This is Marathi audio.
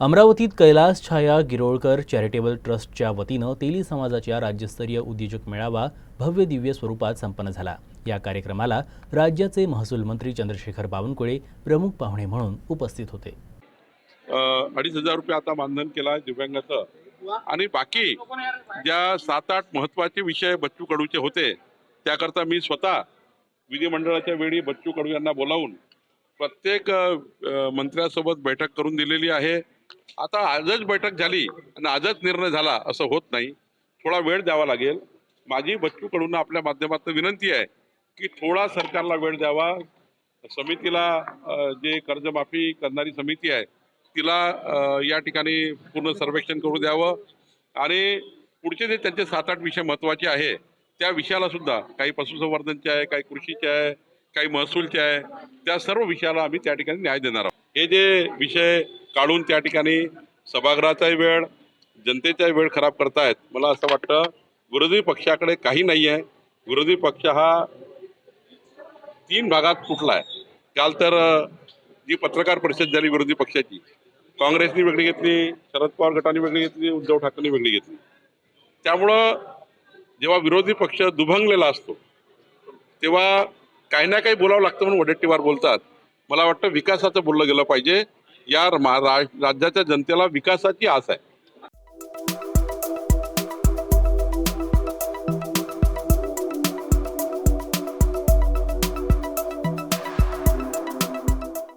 अमरावतीत कैलास छाया गिरोळकर चॅरिटेबल ट्रस्टच्या वतीनं तेली समाजाच्या राज्यस्तरीय उद्योजक मेळावा भव्य दिव्य स्वरूपात संपन्न झाला. या कार्यक्रमाला राज्याचे महसूल मंत्री चंद्रशेखर बावनकुळे प्रमुख पाहुणे म्हणून उपस्थित होते. अडीच हजार रुपये आता मानधन केला आहे दिव्यांगाचं. आणि बाकी ज्या सात आठ महत्त्वाचे विषय बच्चू कडूचे होते त्याकरता मी स्वतः विधिमंडळाच्या वेळी बच्चू कडू यांना बोलावून प्रत्येक मंत्र्यासोबत बैठक करून दिलेली आहे. आता आजच बैठक झाली आणि आजच निर्णय झाला असं होत नाही. थोडा वेळ द्यावा लागेल. माझी बच्चूकडून आपल्या माध्यमातून विनंती आहे की थोडा सरकारला वेळ द्यावा. समितीला जे कर्जमाफी करणारी समिती आहे तिला या ठिकाणी पूर्ण सर्वेक्षण करू द्यावं. आणि पुढचे जे त्यांचे सात आठ विषय महत्त्वाचे आहे त्या विषयाला सुद्धा काही पशुसंवर्धनचे आहे काही कृषीचे आहे काही महसूलचे आहे त्या सर्व विषयाला आम्ही त्या ठिकाणी न्याय देणार आहोत. हे जे विषय काढून त्या ठिकाणी सभागृहाचाही वेळ जनतेचाही वेळ खराब करतायत. मला असं वाटतं विरोधी पक्षाकडे काही नाही आहे विरोधी पक्ष हा तीन भागात फुटला आहे काल तर जी पत्रकार परिषद झाली विरोधी पक्षाची काँग्रेसनी वेगळी घेतली शरद पवार गटाने वेगळी घेतली उद्धव ठाकरेंनी वेगळी घेतली. त्यामुळं जेव्हा विरोधी पक्ष दुभंगलेला असतो तेव्हा काही ना काही बोलावं लागतं म्हणून वडेट्टीवार बोलतात. मला वाटतं विकासाचं बोललं गेलं पाहिजे. या मा- राज्याच्या जनतेला विकासाची आस आहे.